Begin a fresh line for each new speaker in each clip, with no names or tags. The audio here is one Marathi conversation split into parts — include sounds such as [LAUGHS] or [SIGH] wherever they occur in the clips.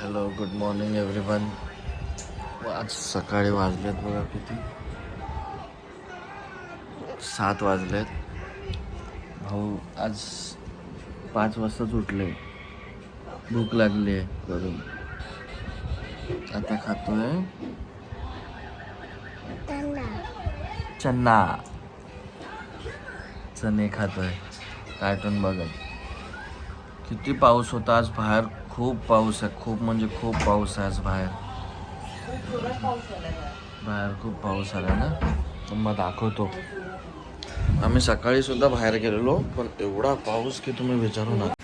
हॅलो गुड मॉर्निंग एव्हरीवन आज सकाळी वाजलेत बघा किती. सात वाजलेत. भाऊ आज पाच वाजताच उठले भूक लागली आहे करून आता खातोय. चन्ना चणे खातोय. कार्टून बघत. किती पाऊस होता आज बाहेर. खूप पाऊस आहे खूप म्हणजे खूप पाऊस आहे आज बाहेर. बाहेर खूप पाऊस आला ना? मग दाखवतो. आम्ही सकाळी सुद्धा बाहेर गेलेलो पण एवढा पाऊस की तुम्ही विचारू नका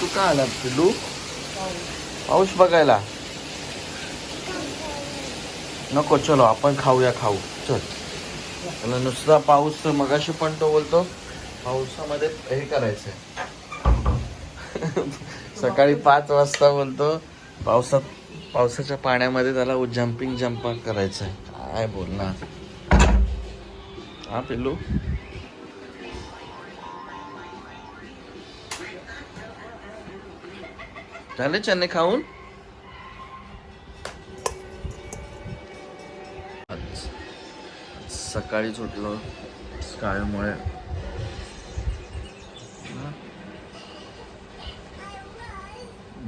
तू का आला पिल्लू पाऊस बघायला. नको चलो आपण खाऊया खाऊ. चल. त्याला नुसता पाऊस मगाशी पण तो बोलतो पावसामध्ये हे करायचंय. [LAUGHS] सकाळी पाच वाजता बोलतो पावसात पावसाच्या पाण्यामध्ये त्याला जम्पिंग जम्प करायचं आहे काय बोलणार? हा पिल्लू? झाले चणे खाऊन? सकाळी सकाळीच उठलो.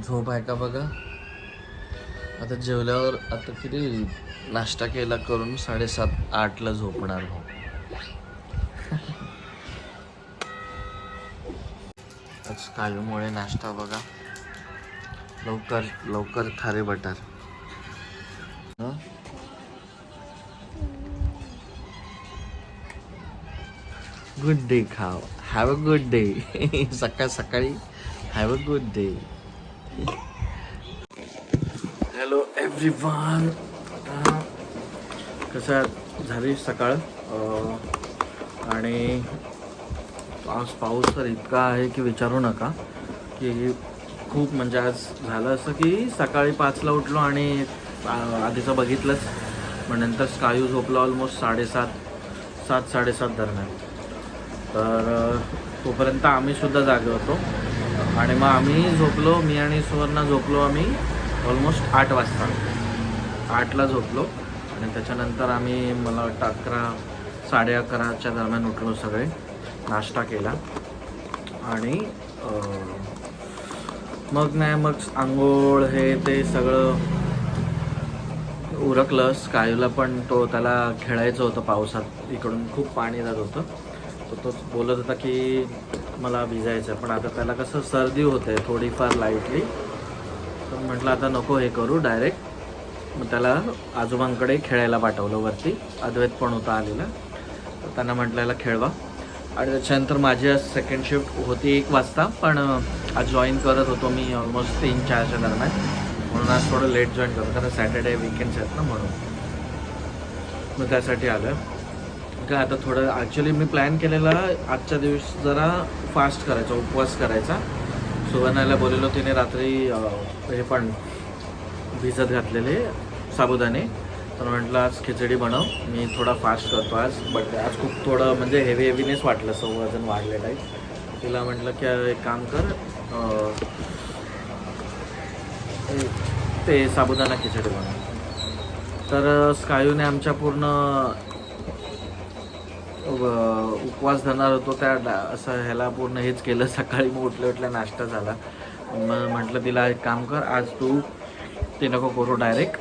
झोप आहे का बघा? आता जेवल्यावर आता किती नाश्ता केला करून साडेसात आठला झोपणार हो. [LAUGHS] आज काळूमुळे नाश्ता बघा. लवकर लवकर खारे बटर. गुड डे खाव हॅव अ गुड डे सकाळ सकाळी have a good day hello everyone आता कसं झाली सकाळ? आणि आज पाऊस तर इतका आहे की विचारू नका की खूप म्हणजे आज झालं असं की सकाळी पाचला उठलो आणि आधीचं बघितलंच. मग नंतर स्कायू झोपला ऑलमोस्ट साडेसात सात साडेसात दरम्यान. तर तोपर्यंत आम्ही सुद्धा जागे होतो. आणि मग आम्ही झोपलो मी आणि सुवर्णा झोपलो आम्ही ऑलमोस्ट आठ वाजता. आठला झोपलो. आणि त्याच्यानंतर आम्ही मला वाटतं अकरा साडे अकराच्या दरम्यान उठलो सगळे. नाश्ता केला. आणि मग नाही मग आंघोळ हे ते सगळं उरकलं. स्कायूला पण तो त्याला खेळायचं होतं पावसात. इकडून खूप पाणी जात होतं. तर तो बोलत होता की मला भिजायचं पण आता त्याला कसं सर्दी होते थोडीफार लाईटली तर म्हटलं आता नको हे करू डायरेक्ट मग त्याला आजोबांकडे खेळायला पाठवलं वरती. अद्वैत पण होता आलेला. तर त्यांना म्हटलं याला खेळवा. आणि त्याच्यानंतर माझी आज सेकंड शिफ्ट होती एक वाजता पण आज जॉईन करत होतो मी ऑलमोस्ट तीन चारच्या दरम्यान. म्हणून आज थोडं लेट जॉईन करतो कारण सॅटर्डे विकेंड्स आहेत ना म्हणून. मग त्यासाठी आलं काय आता थोडं ॲक्च्युली मी प्लॅन केलेला आजच्या दिवस जरा फास्ट करायचा उपवास करायचा. सुवर्णाला बोललेलो तिने रात्री हे पण भिजत घातलेले साबुदाणे. तर म्हटलं आज खिचडी बनव. मी थोडा फास्ट करतो आज बट आज खूप थोडं म्हणजे हेवी हेवीनेच वाटलं सव वजन वाढलेलं आहे तिला म्हटलं की एक काम कर ते साबुदाणा खिचडी बनव. तर स्कायूने आमच्या पूर्ण उपवास धरणार होतो त्या डा- असं ह्याला पूर्ण हेच केलं. सकाळी मग उठल्या उठल्या नाश्ता झाला. मग म्हटलं तिला एक काम कर आज तू ते नको करू डायरेक्ट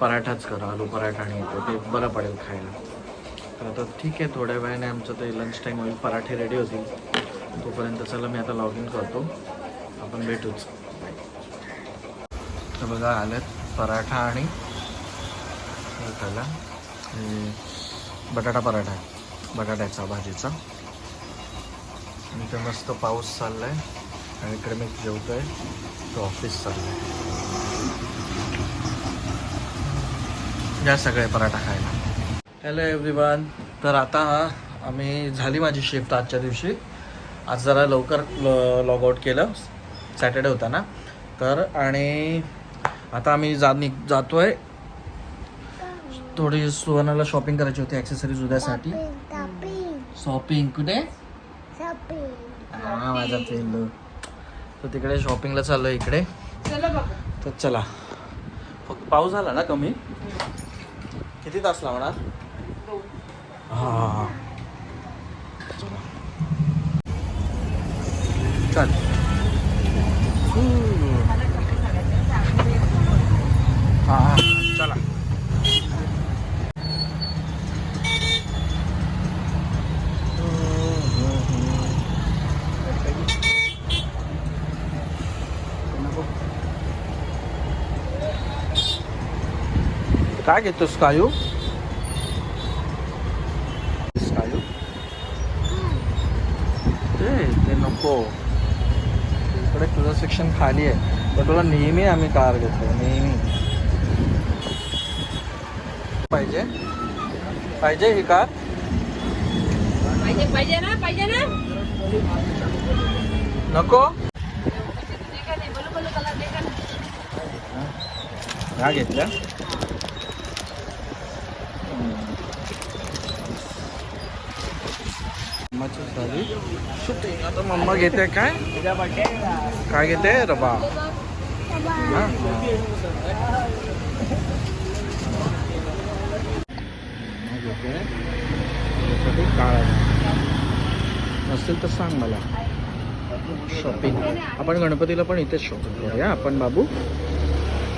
पराठाच करा आलू पराठा आणि येतो. ते बरं पडेल खायला. तर आता ठीक आहे थोड्या वेळाने आमचं ते लंच टाईम होईल पराठे रेडी होतील. तोपर्यंत चला मी आता लॉग इन करतो. आपण भेटूच. तर बघा आलेत पराठा आणि त्याला बटाटा पराठा आहे. बटाट्याचा भाजीचा. आणि ते मस्त पाऊस चाललाय. आणि इकडे मी जेवतोय. तो ऑफिस चाललंय. या सगळे पराठा खायला. हॅलो एव्हरीवन तर आता आम्ही झाली माझी शिफ्ट आजच्या दिवशी. आज जरा लवकर लॉग आउट केलं. सॅटर्डे होता ना? तर आणि आता आम्ही जा निघ जातो आहे थोडी सुवर्णाला शॉपिंग करायची होती ॲक्सेसरीज उद्यासाठी. शॉपिंग कुठे? हा माझा पेंडू तर तिकडे शॉपिंगला चाललो इकडे. तर चला. फक्त पाऊस झाला ना कमी? किती तास लावणार? हा हा हा. चला. काय घेतोस कायू कायू ते ते नको. इकडे तुझं सेक्शन खाली आहे. पण तुला नेहमी आम्ही कार घेतो नेहमी. पाहिजे? पाहिजे ही कार?
पाहिजे पाहिजे ना पाहिजे ना.
नको? घेतल्या? मम्माची साडी शूटिंग आता मम्मा घेते काय? काय घेते? रबा काळा नसेल तर सांग मला. शॉपिंग आपण गणपतीला पण इथेच शॉपिंग करूया. आपण बाबू?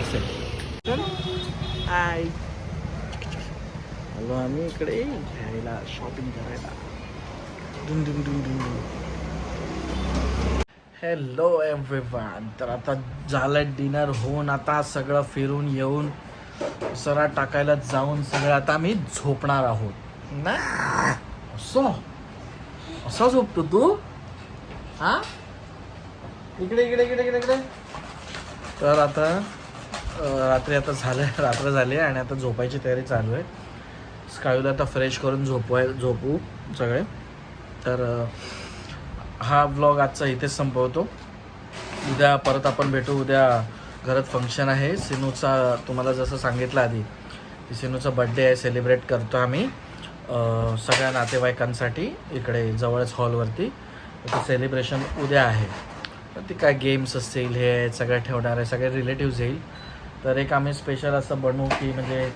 असेल. हाय आलो आम्ही इकडे. घ्यायला शॉपिंग करायला. हॅलो एव्हरीवन तर आता झालं डिनर होऊन आता सगळं फिरून येऊन सरा टाकायला जाऊन सगळं आता आम्ही झोपणार आहोत. ना? असं? असं झोपतो तू? हा? इकडे इकडे इकडे इकडे इकडे. तर आता रात्री आता झालं रात्र झाली आहे आणि आता झोपायची तयारी चालू आहे. स्कायूला आता फ्रेश करून झोपवाय झोपू सगळे. तर हा ब्लॉग आजचा इथेच संपवतो. उद्या परत आपण भेटू. उद्या घरात फंक्शन आहे. सिनूचा तुम्हाला जसं सांगितलं आधी की सिनूचा बड्डे आहे. सेलिब्रेट करतो आम्ही. सगळ्या नातेवाईकांसाठी इकडे जवळच हॉलवरती तर सेलिब्रेशन उद्या आहे. तर ती काय गेम्स असतील हे सगळं ठेवणार आहे. सगळे रिलेटिव्ज येईल. तर एक आम्ही स्पेशल असं बनवू की म्हणजे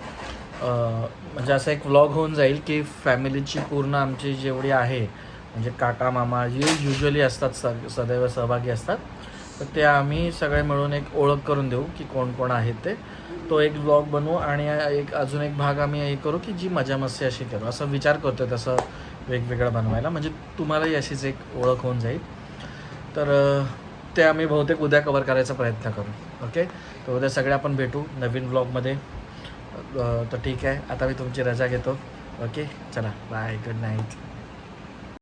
म्हणजे असं एक व्लॉग होऊन जाईल की फॅमिलीची पूर्ण आमची जेवढी आहे म्हणजे काका मामा जे युजली असतात स सदैव सहभागी असतात. तर ते आम्ही सगळे मिळून एक ओळख करून देऊ की कोण कोण आहेत ते. तो एक ब्लॉग बनवू आणि एक अजून एक भाग आम्ही हे करू की जी मजा मस्ती अशी करू. असं विचार करतो तसं वेगवेगळं बनवायला. म्हणजे तुम्हालाही अशीच एक ओळख होऊन जाईल. तर ते आम्ही बहुतेक उद्या कवर करायचा प्रयत्न करू. ओके? तर उद्या सगळे आपण भेटू नवीन ब्लॉगमध्ये तर ठीक आहे. आता मी तुमची रजा घेतो. ओके? चला. Bye good night